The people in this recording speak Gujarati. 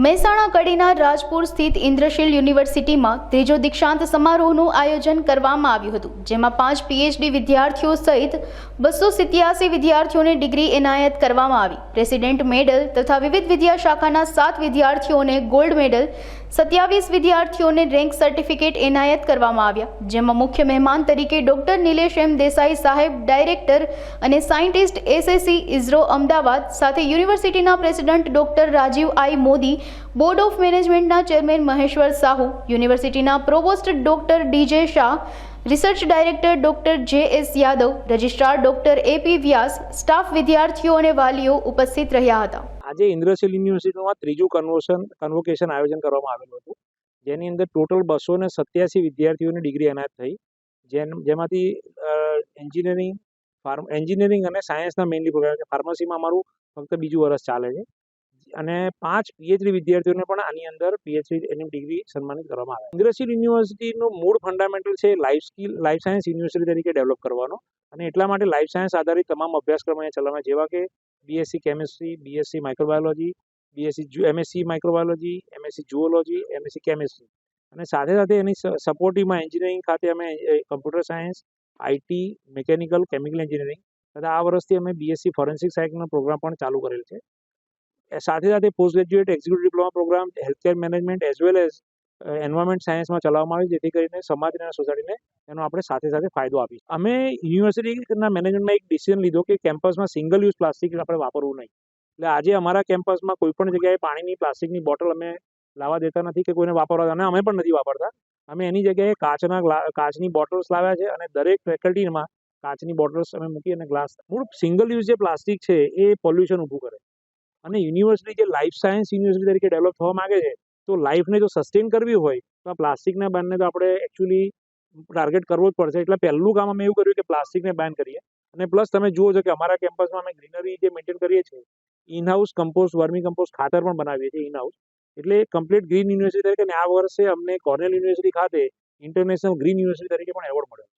મહેસાણા કડીના રાજપુર સ્થિત ઇન્દ્રશીલ યુનિવર્સિટીમાં ત્રીજો દીક્ષાંત સમારોહનું આયોજન કરવામાં આવ્યું હતું, જેમાં પાંચ પીએચડી વિદ્યાર્થીઓ સહિત બસો સિત્યાસી વિદ્યાર્થીઓને ડિગ્રી એનાયત કરવામાં આવી. પ્રેસિડેન્ટ મેડલ તથા વિવિધ વિદ્યા શાખાના સાત વિદ્યાર્થીઓને ગોલ્ડ મેડલ, સત્યાવીસ વિદ્યાર્થીઓને રેન્ક સર્ટિફિકેટ એનાયત કરવામાં આવ્યા, જેમાં મુખ્ય મહેમાન તરીકે ડોક્ટર નિલેશ એમ દેસાઈ સાહેબ, ડાયરેક્ટર અને સાયન્ટિસ્ટ એસએસસી ઇઝરો અમદાવાદ સાથે યુનિવર્સિટીના president doctor Rajiv I Modi board of મેનેજમેન્ટના ચેરમેન મહેશ્વર સાહુ, યુનિવર્સિટીના provost doctor D J Shah, research director doctor J S Yadav, registrar doctor A P Vyas, staff વિદ્યાર્થીઓ અને વાલીઓ ઉપસ્થિત રહ્યા હતા. આજે ઇન્દ્રશીલ યુનિવર્સિટીમાં ત્રીજું કન્વોશન કન્વોકેશન આયોજન કરવામાં આવેલું હતું. જેની અંદર ટોટલ બસો ને સત્યાસી વિદ્યાર્થીઓની ડિગ્રી એનાયત થઈ. જેમ, જેમાંથી એન્જિનિયરિંગ ફાર્મ એન્જિનિયરિંગ અને સાયન્સના મેઇનલી પ્રોગ્રામ છે. ફાર્મસીમાં અમારું ફક્ત બીજું વર્ષ ચાલે છે. અને પાંચ પીએચડી વિદ્યાર્થીઓને પણ આની અંદર પીએચડી એની ડિગ્રી સન્માનિત કરવામાં આવે. ઇન્દ્રશીલ યુનિવર્સિટીનું મૂળ ફંડામેન્ટલ છે life skill life science university તરીકે ડેવલપ કરવાનો. અને એટલા માટે લાઈફ સાયન્સ આધારિત તમામ અભ્યાસક્રમો અહીંયા ચલાવવાના, જેવા કે BSc chemistry BSc microbiology BSc MSc microbiology MSc zoology MSc chemistry અને સાથે સાથે એની સપોર્ટિવમાં એન્જિનિયરિંગ ખાતે અમે computer science IT mechanical chemical engineering તથા આ વર્ષથી અમે બીએસસી ફોરેન્સિક સાયન્સનો પ્રોગ્રામ પણ ચાલુ કરેલ છે. સાથે સાથે post graduate executive diploma programme healthcare management as well as environment સાયન્સમાં ચલાવવામાં આવે, જેથી કરીને સમાજને અને સોસાયટીને એનો આપણે સાથે સાથે ફાયદો આપીએ અમે યુનિવર્સિટીના મેનેજમેન્ટમાં એક ડિસિઝન લીધો કે કેમ્પસમાં સિંગલ યુઝ પ્લાસ્ટિક આપણે વાપરવું નહીં. એટલે આજે અમારા કેમ્પસમાં કોઈ પણ જગ્યાએ પાણીની, પ્લાસ્ટિકની બોટલ અમે લાવવા દેતા નથી કે કોઈને વાપરવા અને અમે પણ નથી વાપરતા. અમે એની જગ્યાએ કાચના કાચની બોટલ્સ લાવ્યા છે અને દરેક ફેકલ્ટીમાં કાચની બોટલ્સ અમે મૂકી અને ગ્લાસ મૂળ સિંગલ યુઝ જે પ્લાસ્ટિક છે એ પોલ્યુશન ઊભું કરે. અને યુનિવર્સિટી જે લાઈફ સાયન્સ યુનિવર્સિટી તરીકે ડેવલપ થવા માંગે છે, તો લાઈફને જો સસ્ટેન કરવી હોય, તો આ પ્લાસ્ટિકના બેનને તો આપણે એકચ્યુઅલી ટાર્ગેટ કરવો જ પડશે. એટલે પહેલું કામ અમે એવું કર્યું કે પ્લાસ્ટિકને બેન કરીએ. અને પ્લસ તમે જુઓ છો કે અમારા કેમ્પસમાં અમે ગ્રીનરી જે મેન્ટેન કરીએ છીએ in house compost vermicompost ખાતર પણ બનાવીએ છીએ ઇનહાઉસ એટલે કમ્પ્લીટ ગ્રીન યુનિવર્સિટી તરીકે અને આ વર્ષે અમને કોર્નેલ યુનિવર્સિટી ખાતે ઇન્ટરનેશનલ ગ્રીન યુનિવર્સિટી તરીકે પણ એવોર્ડ મળ્યો.